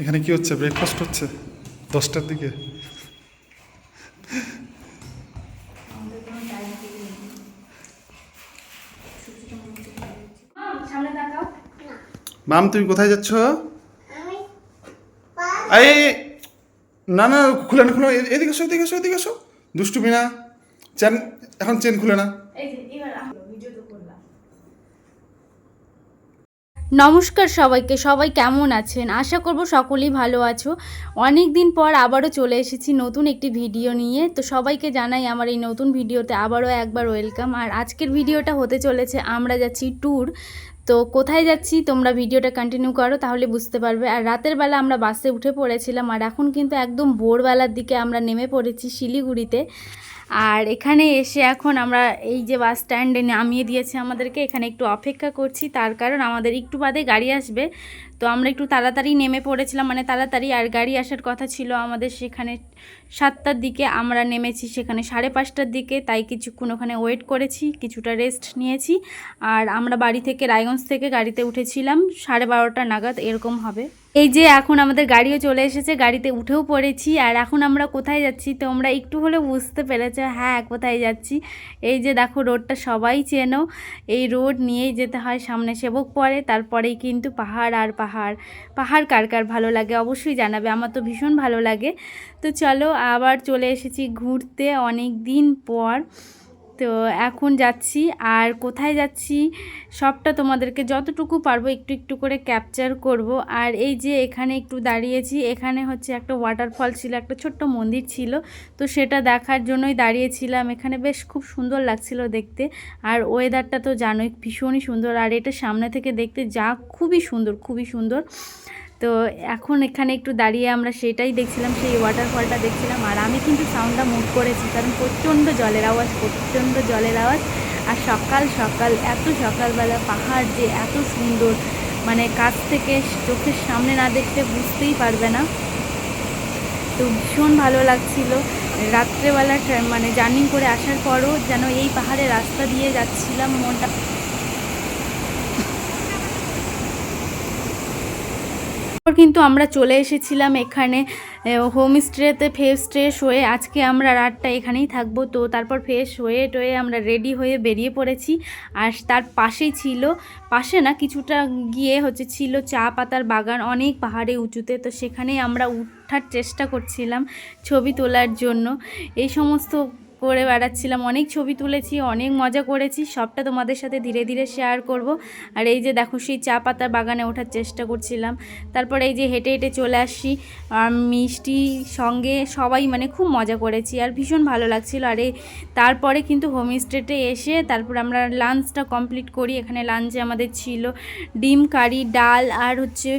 এখানে কি হচ্ছে? ব্রেকফাস্ট হচ্ছে? দশটার দিকে? মাম তুমি কোথায় যাচ্ছ? এই না না খুলে না খুলে এদিকে এসো এদিকে এসো এদিকে এসো। দুষ্টুমি না। চেন এখন চেন খুলে না এই যে এবার ভিডিও তো করলাম নমস্কার সবাইকে, সবাই কেমন আছেন? আশা করব সকলেই ভালো আছো। অনেক দিন পর আবারও চলে এসেছি নতুন একটি ভিডিও নিয়ে। তো সবাইকে জানাই আমার এই নতুন ভিডিওতে আবারও একবার ওয়েলকাম। আর আজকের ভিডিওটা হতে চলেছে আমরা যাচ্ছি ট্যুর। তো কোথায় যাচ্ছি তোমরা ভিডিওটা কন্টিনিউ করো, তাহলে বুঝতে পারবে। আর রাতের বেলা আমরা বাসে উঠে পড়েছিলাম, আর এখন কিন্তু একদম ভোরবেলার দিকে আমরা নেমে পড়েছি শিলিগুড়িতে। আর এখানে এসে এখন আমরা এই যে বাস স্ট্যান্ডে নামিয়ে দিয়েছে আমাদেরকে, এখানে একটু অপেক্ষা করছি। তার কারণ আমাদের একটু বাদে গাড়ি আসবে। তো আমরা একটু তাড়াতাড়ি নেমে পড়েছিলাম মানে তাড়াতাড়ি আর গাড়ি আসার কথা ছিল আমাদের সেখানে সাতটার দিকে। আমরা নেমেছি সেখানে সাড়ে পাঁচটার দিকে, তাই কিছুক্ষণ ওখানে ওয়েট করেছি, কিছুটা রেস্ট নিয়েছি। আর আমরা বাড়ি থেকে রায়গঞ্জ থেকে গাড়িতে উঠেছিলাম, সাড়ে বারোটা নাগাদ, এরকম হবে। এই যে এখন আমাদের গাড়িও চলে এসেছে, গাড়িতে উঠেও পড়েছি। আর এখন আমরা কোথায় যাচ্ছি, তোমরা একটু হলেও বুঝতে পেরেছ। হ্যাঁ এক কোথায় যাচ্ছি? এই যে দেখো, রোডটা সবাই চেনো। এই রোড নিয়েই যেতে হয় সামনে সেবক পরে, তারপরেই কিন্তু পাহাড় আর পাহাড়। পাহাড় কার কার ভালো লাগে অবশ্যই জানাবে, আমার তো ভীষণ ভালো লাগে। তো চলো, আবার চলে এসেছি ঘুরতে অনেক দিন পর। তো এখন যাচ্ছি। আর কোথায় যাচ্ছি? সবটা তোমাদেরকে যতটুকু পারব একটু একটু করে ক্যাপচার করব। আর এই যে এখানে একটু দাঁড়িয়েছি, এখানে হচ্ছে একটা ওয়াটারফল ছিল, একটা ছোট্ট মন্দির ছিল। তো সেটা দেখার জন্যই দাঁড়িয়েছিলাম। এখানে বেশ খুব সুন্দর লাগছিল দেখতে। আর ওয়েদারটা তো জানোই ভীষণই সুন্দর। আর এটা সামনে থেকে দেখতে যা খুবই সুন্দর খুবই সুন্দর। তো এখন এখানে একটু দাঁড়িয়ে আমরা সেটাই দেখছিলাম, সেই ওয়াটারফলটা দেখছিলাম। আর আমি কিন্তু সাউন্ডটা মুভ করেছি, কারণ প্রচণ্ড জলের আওয়াজ, প্রচণ্ড জলের আওয়াজ। আর সকাল সকাল, এত সকালবেলা পাহাড় যে এত সুন্দর মানে কাছ থেকে চোখের সামনে না দেখতে বুঝতেই পারবে না। তো ভীষণ ভালো লাগছিল। রাত্রেবেলা মানে জার্নি করে আসার পরও যেন এই পাহাড়ে রাস্তা দিয়ে যাচ্ছিলাম মনটা। তারপর কিন্তু আমরা চলে এসেছিলাম এখানে হোমস্টেতে ফ্রেশ ট্রেশ হয়ে আজকে আমরা রাতটা এখানেই থাকব। তো তারপর ফ্রেশ হয়ে টয়ে আমরা রেডি হয়ে বেরিয়ে পড়েছি। আর তার পাশেই ছিল, পাশে না কিছুটা গিয়ে হচ্ছে ছিল চা পাতার বাগান, অনেক পাহাড়ে উঁচুতে। তো সেখানেই আমরা উঠার চেষ্টা করছিলাম ছবি তোলার জন্য। এই সমস্ত করে বেড়াচ্ছিলাম। অনেক ছবি তুলেছি, অনেক মজা করেছি। সবটা তোমাদের সাথে ধীরে ধীরে শেয়ার করব। আর এই যে দেখো, সেই চা পাতার বাগানে ওঠার চেষ্টা করছিলাম। তারপরে এই যে হেঁটে হেঁটে চলে আসছি আর মিষ্টি সঙ্গে সবাই মানে খুব মজা করেছি আর ভীষণ ভালো লাগছিল। আর এই তারপরে কিন্তু হোমস্টেতে এসে তারপর আমরা লাঞ্চটা কমপ্লিট করি। এখানে লাঞ্চে আমাদের ছিল ডিম, কারি, ডাল আর হচ্ছে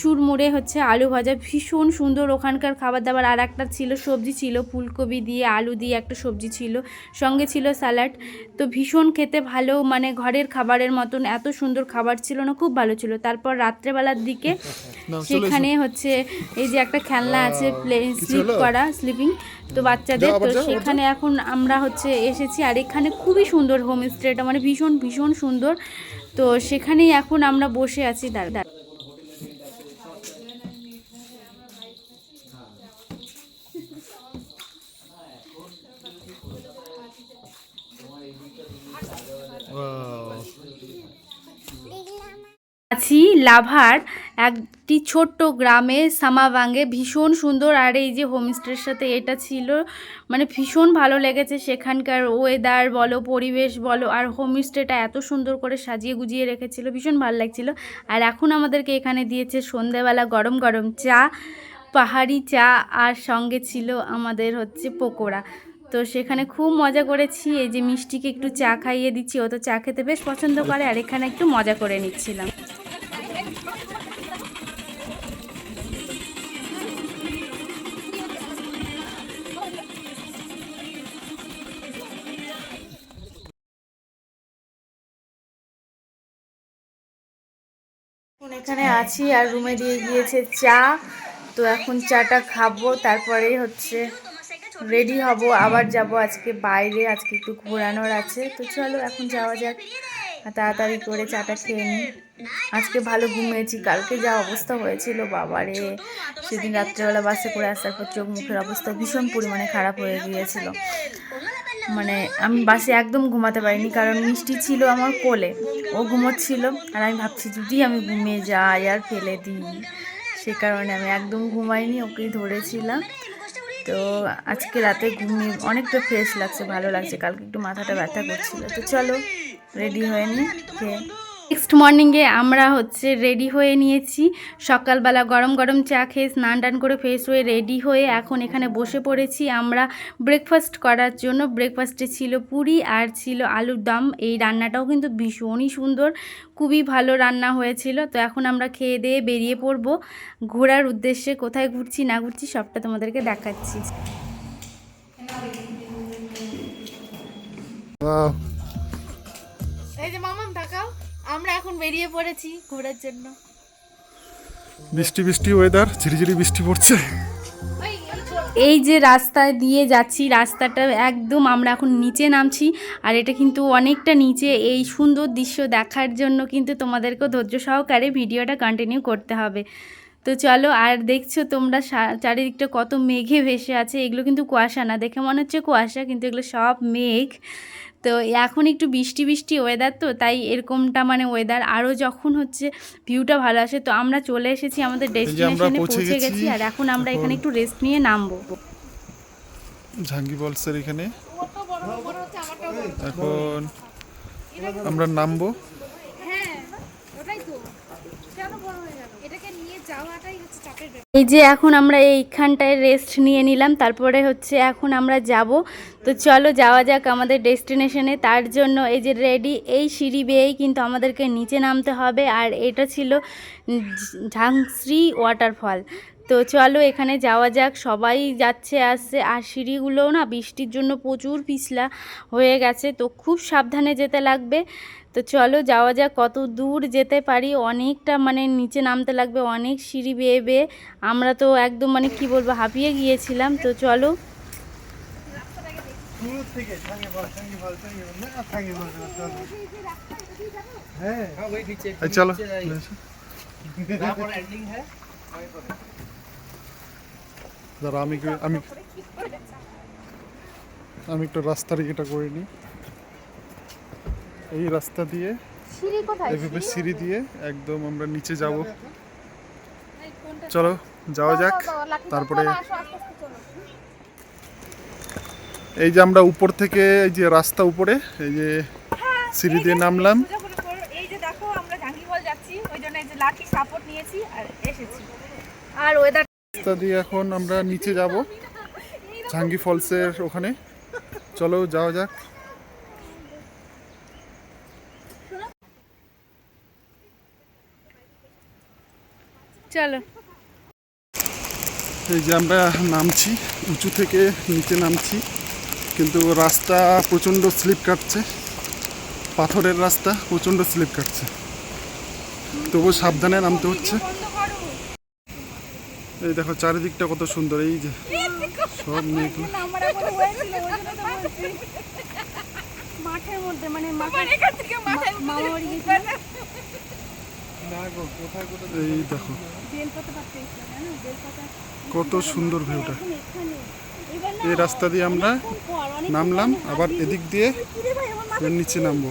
চুরমুড়ে হচ্ছে আলু ভাজা। ভীষণ সুন্দর ওখানকার খাবার দাবার আর একটা ছিল সবজি ছিল ফুলকপি দিয়ে, আলু দিয়ে একটা সবজি ছিল সঙ্গে ছিল স্যালাড। তো ভীষণ খেতে ভালো মানে ঘরের খাবারের মতন এত সুন্দর খাবার ছিল না খুব ভালো ছিল। তারপর রাত্রেবেলার দিকে সেখানে হচ্ছে এই যে একটা খেলনা আছে প্লে স্লিপ করা স্লিপিং তো বাচ্চাদের। তো সেখানে এখন আমরা হচ্ছে এসেছি আর এখানে খুবই সুন্দর হোমস্টেটা মানে ভীষণ ভীষণ সুন্দর। তো সেখানেই এখন আমরা বসে আছি দাঁড়া আছি লাভার একটি ছোট্ট গ্রামে সামাবাঙ্গে ভীষণ সুন্দর। আর এই যে হোমস্টের সাথে এটা ছিল মানে ভীষণ ভালো লেগেছে সেখানকার ওয়েদার বলো, পরিবেশ বলো, আর হোমস্টেটা এত সুন্দর করে সাজিয়ে গুজিয়ে রেখেছিল, ভীষণ ভালো লাগছিল। আর এখন আমাদেরকে এখানে দিয়েছে সন্ধেবেলা গরম গরম চা, পাহাড়ি চা, আর সঙ্গে ছিল আমাদের হচ্ছে পকোড়া। তো সেখানে খুব মজা করেছি। এই যে মিষ্টিকে একটু চা খাইয়ে দিচ্ছি, ও তো চা খেতে বেশ পছন্দ করে, আর এখানে একটু মজা করে নিচ্ছিলাম। এখন আছি আর রুমে দিয়ে গিয়েছে চা। তো এখন চাটা খাব তারপরে হচ্ছে রেডি হব। আবার যাব আজকে বাইরে, আজকে একটু ঘোরানোর আছে। তো চলো এখন যাওয়া যাক তাড়াতাড়ি করে চাটা খেয়ে নিই। আজকে ভালো ঘুমিয়েছি, কালকে যা অবস্থা হয়েছিল, বাবারে। সেদিন রাত্রেবেলা বাসে করে আসার পর চোখ মুখের অবস্থা ভীষণ পরিমাণে খারাপ হয়ে গিয়েছিল। মানে আমি বাসে একদম ঘুমাতে পারিনি, কারণ মিষ্টি ছিল আমার কোলে। ও ঘুমোচ্ছিল, আর আমি ভাবছি যদি আমি ঘুমিয়ে যাই আর ফেলে দিই। সে কারণে আমি একদম ঘুমাইনি, ওকেই ধরেছিলাম। তো আজকে রাতে ঘুমিয়ে অনেকটা ফ্রেশ লাগছে, ভালো লাগছে। কালকে একটু মাথাটা ব্যথা করছিল। তো চলো রেডি হয়ে নি, খেয়ে নেক্সট মর্নিংয়ে আমরা হচ্ছে রেডি হয়ে নিয়েছি। সকালবেলা গরম গরম চা খেয়ে স্নান টান করে ফ্রেশ হয়ে রেডি হয়ে এখন এখানে বসে পড়েছি আমরা ব্রেকফাস্ট করার জন্য। ব্রেকফাস্টে ছিল পুরি আর ছিল আলুর দম। এই রান্নাটাও কিন্তু ভীষণই সুন্দর, খুবই ভালো রান্না হয়েছিল। তো এখন আমরা খেয়ে দিয়ে বেরিয়ে পড়ব। ঘোরার উদ্দেশ্যে কোথায় ঘুরছি না ঘুরছি সবটা তোমাদেরকে দেখাচ্ছি। এখন বেরিয়ে পড়েছি ঘোরার জন্য। বৃষ্টি বৃষ্টি ওয়েদার ঝিরিঝিরি বৃষ্টি পড়ছে। এই যে রাস্তা দিয়ে যাচ্ছি রাস্তাটা একদম আমরা এখন নিচে নামছি আর এটা কিন্তু অনেকটা নিচে। এই সুন্দর দৃশ্য দেখার জন্য কিন্তু তোমাদেরকেও ধৈর্য সহকারে ভিডিওটা কন্টিনিউ করতে হবে। তো চলো আর দেখছ তোমরা চারিদিকটা কত মেঘে ভেসে আছে এগুলো কিন্তু কুয়াশা না। দেখে মনে হচ্ছে কুয়াশা কিন্তু এগুলো সব মেঘ। তো এখন একটু বৃষ্টি বৃষ্টি ওয়েদার তো তাই এরকমটা মানে ওয়েদার আরও যখন হচ্ছে ভিউটা ভালো আসে তো আমরা চলে এসেছি আমাদের ডেস্টিনেশনে পৌঁছে গেছি আর এখন আমরা এখানে একটু রেস্ট নিয়ে নামবো। ঝাঙ্গি বলসের এখানে। এখন আমরা নামবো। এই যে এখন আমরা এইখানটায় রেস্ট নিয়ে নিলাম, তারপরে হচ্ছে এখন আমরা যাব। তো চলো যাওয়া যাক আমাদের ডেস্টিনেশনে তার জন্য এই যে রেডি এই সিঁড়ি বেয়েই কিন্তু আমাদেরকে নিচে নামতে হবে। আর এটা ছিল ঝাংশ্রী ওয়াটারফল তো চলো এখানে যাওয়া যাক। সবাই যাচ্ছে আসছে। আর সিঁড়িগুলোও না বৃষ্টির জন্য প্রচুর পিছলা হয়ে গেছে। তো খুব সাবধানে যেতে লাগবে। তো চলো যাওয়া যাক কত দূর যেতে পারি। অনেকটা মানে নিচে নামতে লাগবে অনেক সিঁড়ি বেয়ে বেয়ে। আমরা তো একদম মানে কি বলব হাঁপিয়ে গিয়েছিলাম। তো চলো। এই চলো দাঁড়া আমি একটু- আমি আমি একটু রাস্তার ইয়েটা করে নিই। এই রাস্তা দিয়ে সিঁড়ি সিঁড়ি দিয়ে একদম আমরা নিচে যাব। চলো যাওয়া যাক। তারপরে এই যে আমরা উপর থেকে এই যে রাস্তা উপরে এই যে সিঁড়ি দিয়ে নামলাম। এই যে দেখো আমরা যাচ্ছি ওই জন্য এই যে লাঠি সাপোর্ট নিয়েছি আর এসেছি। আর ওয়েদার রাস্তা দিয়ে এখন আমরা নিচে যাব ঝাঙ্গি ফলসের ওখানে। চলো যাওয়া যাক। চলো। এই যে আমরা নামছি উঁচু থেকে নিচে নামছি কিন্তু রাস্তা প্রচণ্ড স্লিপ কাটছে। পাথরের রাস্তা প্রচণ্ড স্লিপ কাটছে। তবু সাবধানে নামতে হচ্ছে। এই দেখো চারিদিকটা কত সুন্দর এই যে সব মেঘলা মাঠের মধ্যে মানে বাড়ি এই দেখো? কত সুন্দর ভিউটা এই রাস্তা দিয়ে আমরা নামলাম আবার এদিক দিয়ে নিচে নামবো।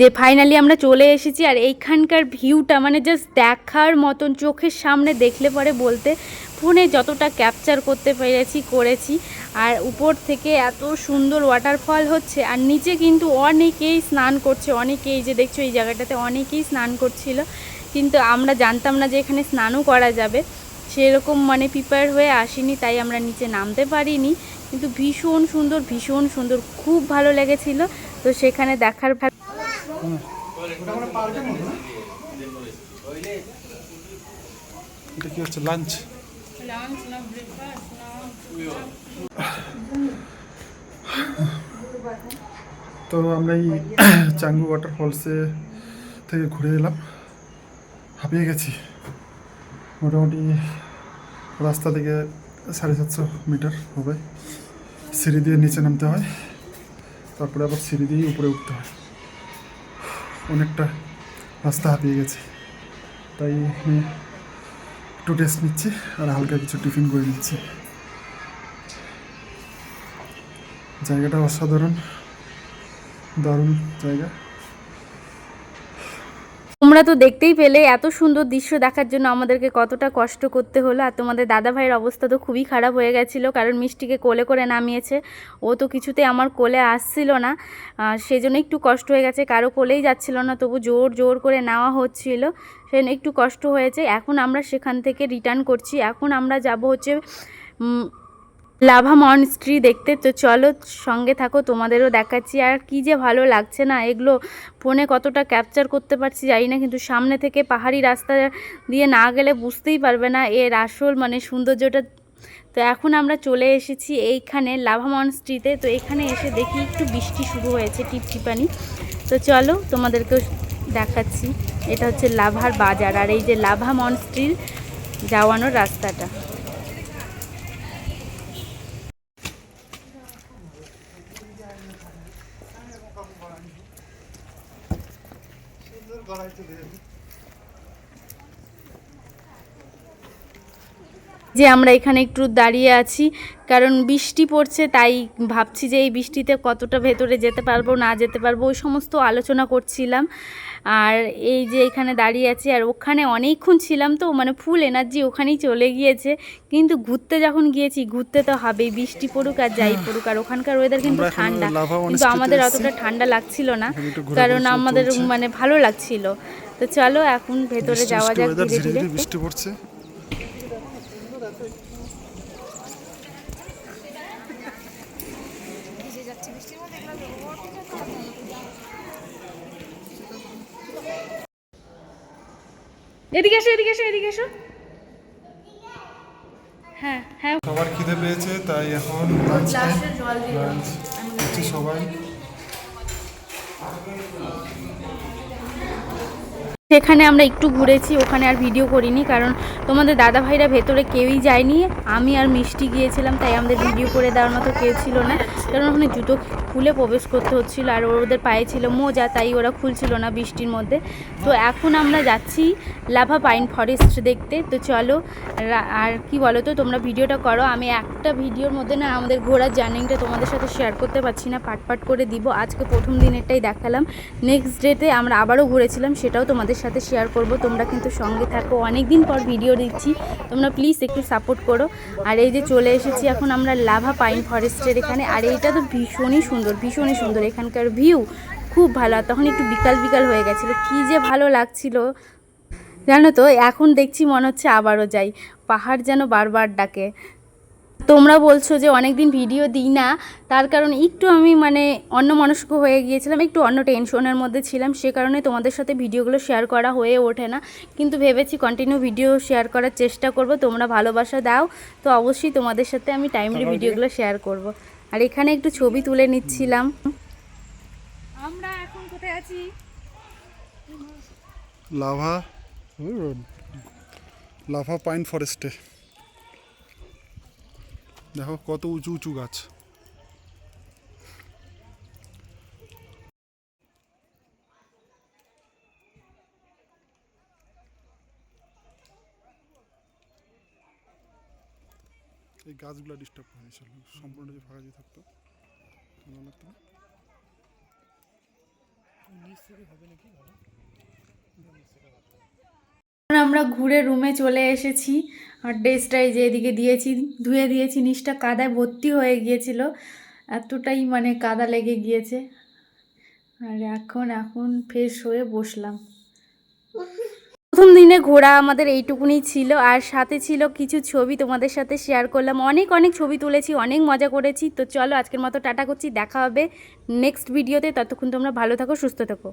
যে ফাইনালি আমরা চলে এসেছি আর এইখানকার ভিউটা মানে জাস্ট দেখার মতন চোখের সামনে দেখলে পরে বলতে ফোনে যতটা ক্যাপচার করতে পেরেছি, করেছি আর উপর থেকে এত সুন্দর ওয়াটারফল হচ্ছে আর নিচে কিন্তু অনেকেই স্নান করছে, অনেকেই যে দেখছ এই জায়গাটাতে অনেকেই স্নান করছিল কিন্তু আমরা জানতাম না যে এখানে স্নানও করা যাবে। সেরকম মানে প্রিপেয়ার হয়ে আসিনি, তাই আমরা নিচে নামতে পারিনি। কিন্তু ভীষণ সুন্দর ভীষণ সুন্দর, খুব ভালো লেগেছিল। তো সেখানে দেখার এটা কি হচ্ছে লাঞ্চ তো আমরা এই চাঙ্গু ওয়াটারফলসে থেকে ঘুরে এলাম। হাঁপিয়ে গেছি। মোটামুটি রাস্তা থেকে সাড়ে সাতশো মিটার হবে। সিঁড়ি দিয়ে নিচে নামতে হয়। তারপরে আবার সিঁড়ি দিয়ে উপরে উঠতে হয়। অনেকটা রাস্তা হাঁপিয়ে গেছে। তাই এখানে একটু টেস্ট নিচ্ছি আর হালকা কিছু টিফিন করে নিচ্ছি। জায়গাটা অসাধারণ, দারুণ জায়গা। তোমরা তো দেখতেই পেলে, এত সুন্দর দৃশ্য দেখার জন্য আমাদেরকে কতটা কষ্ট করতে হলো। আর তোমাদের দাদা ভাইয়ের অবস্থা তো খুবই খারাপ হয়ে গেছিল, কারণ মিষ্টিকে কোলে করে নামিয়েছে। ও তো কিছুতে আমার কোলে আসছিল না সেজন্য একটু কষ্ট হয়ে গেছে। কারও কোলেই যাচ্ছিল না, তবু জোর জোর করে নেওয়া হচ্ছিল, সেজন্য একটু কষ্ট হয়েছে। এখন আমরা সেখান থেকে রিটার্ন করছি। এখন আমরা যাব হচ্ছে লাভা মনস্ট্রি দেখতে তো চলো, সঙ্গে থাকো, তোমাদেরও দেখাচ্ছি। আর কি যে ভালো লাগছে না, এগুলো ফোনে কতটা ক্যাপচার করতে পারছি জানি না, কিন্তু সামনে থেকে পাহাড়ি রাস্তা দিয়ে না গেলে বুঝতেই পারবে না, এর আসল মানে সৌন্দর্যটা। তো এখন আমরা চলে এসেছি এইখানে লাভা মনস্ট্রিতে তো এখানে এসে দেখি একটু বৃষ্টি শুরু হয়েছে টিপটিপানি তো চলো, তোমাদেরকেও দেখাচ্ছি। এটা হচ্ছে লাভার বাজার, আর এই যে লাভা মনস্ট্রির যাওয়ানোর রাস্তাটা। করা হয়েছে যে আমরা এখানে একটু দাঁড়িয়ে আছি। কারণ বৃষ্টি পড়ছে তাই ভাবছি যে এই বৃষ্টিতে কতটা ভেতরে যেতে পারব না যেতে পারব ওই সমস্ত আলোচনা করছিলাম। আর এই যে এখানে দাঁড়িয়ে আছি আর ওখানে অনেকক্ষণ ছিলাম তো মানে ফুল এনার্জি ওখানেই চলে গিয়েছে। কিন্তু ঘুরতে যখন গিয়েছি ঘুরতে তো হবেই বৃষ্টি পড়ুক আর যাই পড়ুক আর ওখানকার ওয়েদার কিন্তু ঠান্ডা। কিন্তু আমাদের অতটা ঠান্ডা লাগছিল না কারণ আমাদের মানে ভালো লাগছিল। তো চলো এখন ভেতরে যাওয়া যাক ধীরে ধীরে বৃষ্টি পড়ছে। এদিকে এসো এদিকে এসো এদিকে এসো। হ্যাঁ হ্যাঁ। সবার খিদে পেয়েছে তাই এখন লাঞ্চ সবাই। সেখানে আমরা একটু ঘুরেছি, ওখানে আর ভিডিও করিনি, কারণ তোমাদের দাদা ভাইরা ভেতরে কেউই যায়নি। আমি আর মিষ্টি গিয়েছিলাম, তাই আমাদের ভিডিও করে দেওয়ার মতো কেউ ছিল না। কারণ ওখানে জুতো খুলে প্রবেশ করতে হচ্ছিল আর ওদের পায়ে ছিল মোজা, তাই ওরা খুলছিল না বৃষ্টির মধ্যে। তো এখন আমরা যাচ্ছি লাভা পাইন ফরেস্ট দেখতে। তো চলো আর কি বলো তো তোমরা ভিডিওটা করো। আমি একটা ভিডিওর মধ্যে না আমাদের ঘোরার জার্নিংটা তোমাদের সাথে শেয়ার করতে পারছি না পাট পাট করে দিব। আজকে প্রথম দিনেরটাই দেখালাম। নেক্সট ডেতে আমরা আবারও ঘুরেছিলাম, সেটাও তোমাদের সাথে শেয়ার করব। তোমরা কিন্তু সঙ্গে থাকো। অনেক দিন পর ভিডিও দিচ্ছি। তোমরা প্লিজ একটু সাপোর্ট করো। আর এই যে চলে এসেছি এখন আমরা লাভা পাইন ফরেস্টের এখানে। আর এইটা তো ভীষণই সুন্দর ভীষণই সুন্দর। এখানকার ভিউ খুব ভালো। আর তখন একটু বিকাল বিকাল হয়ে গেছিল। কী যে ভালো লাগছিল। জানো তো এখন দেখছি মনে হচ্ছে আবারও যাই। পাহাড় যেন বারবার ডাকে। তোমরা বলছো যে অনেক দিন ভিডিও দিই না। তার কারণ একটু আমি মানে অন্য মনস্ক হয়ে গিয়েছিলাম একটু অন্য টেনশনের মধ্যে ছিলাম। সে কারণে তোমাদের সাথে ভিডিওগুলো শেয়ার করা হয়ে ওঠে না। কিন্তু ভেবেছি কন্টিনিউ ভিডিও শেয়ার করার চেষ্টা করব। তোমরা ভালোবাসা দাও। তো অবশ্যই তোমাদের সাথে আমি টাইমলি ভিডিওগুলো শেয়ার করব। আর এখানে একটু ছবি তুলে নিচ্ছিলাম। আমরা এখন কোথায় আছি? লাভা লাভা পাইন ফরেস্টে। দেখো কত উঁচু উঁচু গাছ। এই গাছগুলো ডিস্টার্ব করে আসলে সম্পূর্ণ যদি ফাঁকা যদি থাকতো। ভালো লাগতো না এখন আমরা ঘুরে রুমে চলে এসেছি। আর ড্রেসটাই যে এদিকে দিয়েছি ধুয়ে দিয়েছি। নিচটা কাদায় ভর্তি হয়ে গিয়েছিল। এতটাই মানে কাদা লেগে গিয়েছে। আর এখন এখন ফ্রেশ হয়ে বসলাম। প্রথম দিনে ঘোরা আমাদের এইটুকুনি ছিল, আর সাথে ছিল কিছু ছবি তোমাদের সাথে শেয়ার করলাম। অনেক অনেক ছবি তুলেছি, অনেক মজা করেছি। তো চলো আজকের মতো টাটা করছি, দেখা হবে নেক্সট ভিডিওতে ততক্ষণ তোমরা ভালো থাকো, সুস্থ থাকো।